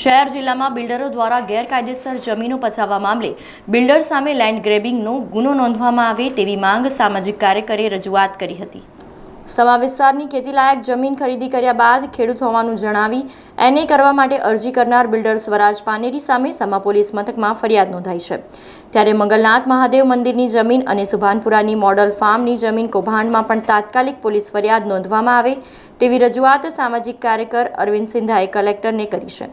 શહેર જિલ્લામાં બિલ્ડરો દ્વારા ગેરકાયદેસર જમીનો પચાવવા મામલે બિલ્ડર સામે લેન્ડ ગ્રેબિંગનો ગુનો નોંધવામાં આવે તેવી માંગ સામાજિક કાર્યકરે રજૂઆત કરી હતી. સમા વિસ્તારની ખેતીલાયક જમીન ખરીદી કર્યા બાદ ખેડૂત હોવાનું જણાવી એને કરવા માટે અરજી કરનાર બિલ્ડર સ્વરાજ પાનેરી સામે સમા પોલીસ મથકમાં ફરિયાદ નોંધાઈ છે. ત્યારે મંગલનાથ મહાદેવ મંદિરની જમીન અને સુભાનપુરાની મોડલ ફાર્મની જમીન કૌભાંડમાં પણ તાત્કાલિક પોલીસ ફરિયાદ નોંધવામાં આવે તેવી રજૂઆત સામાજિક કાર્યકર અરવિંદ સિંધાએ કલેક્ટરને કરી છે.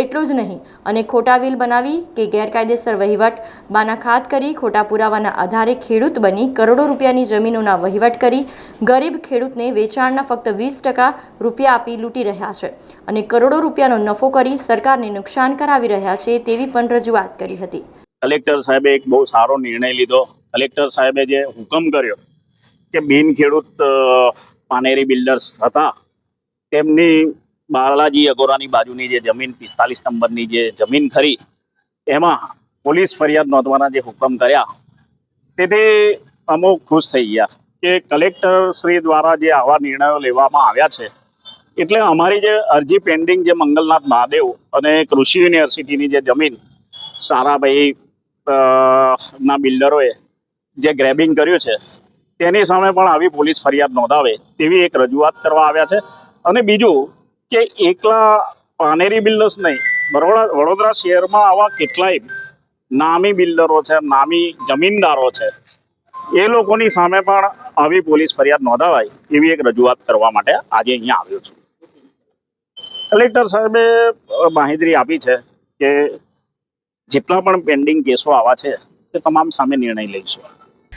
એટલું જ નહીં. અને ખોટા વિલ બનાવી કે ગેરકાયદેસર વહીવટ બાનાખાત કરી, ખોટા પુરાવાના આધારે ખેડૂત બની, કરોડો રૂપિયાની જમીનોના વહીવટ કરી, ગરીબ ખેડૂતને વેચાણના ફક્ત વીસ ટકા રૂપિયા આપી લૂંટી રહ્યા છે. અને કરોડો રૂપિયાનો નફો કરી સરકારને નુકસાન કરાવી રહ્યા છે તેવી પણ રજૂઆત કરી હતી. કલેક્ટર સાહેબે એક બહુ સારો નિર્ણય લીધો. કલેક્ટર સાહેબે જે હુકમ કર્યો કે બિન ખેડૂત પાનેરી બિલ્ડર્સ હતા, તેમની બાલાજી અગોરાની બાજુની જે જમીન, પિસ્તાલીસ નંબરની જે જમીન ખરી, એમાં પોલીસ ફરિયાદ નોંધવાના જે હુકમ કર્યા તેથી અમુક ખુશ થઈ ગયા કે કલેક્ટર શ્રી દ્વારા જે આવા નિર્ણયો લેવામાં આવ્યા છે, એટલે અમારી જે અરજી પેન્ડિંગ જે મંગલનાથ મહાદેવ અને કૃષિ યુનિવર્સિટીની જે જમીન, સારાભાઈ ના બિલ્ડરોએ જે ગ્રેબિંગ કર્યું છે, તેની સામે પણ આવી પોલીસ ફરિયાદ નોંધાવે તેવી એક રજૂઆત કરવા આવ્યા છે. અને બીજું કે એકલા પાનેરી બિલ્ડર્સ નહીં. બરોડા, વડોદરા શહેરમાં આવા કેટલાય નામી બિલ્ડરો છે, નામી જમીનદારો છે. એ લોકોની સામે પણ આવી પોલીસ ફરિયાદ નોંધાવાય એવી એક રજૂઆત કરવા માટે આજે અહીંયા આવ્યો છું. કલેક્ટર સાહેબે માહિતી આપી છે કે જેટલા પણ પેન્ડિંગ કેસો આવા છે તે તમામ સામે નિર્ણય લઈશું.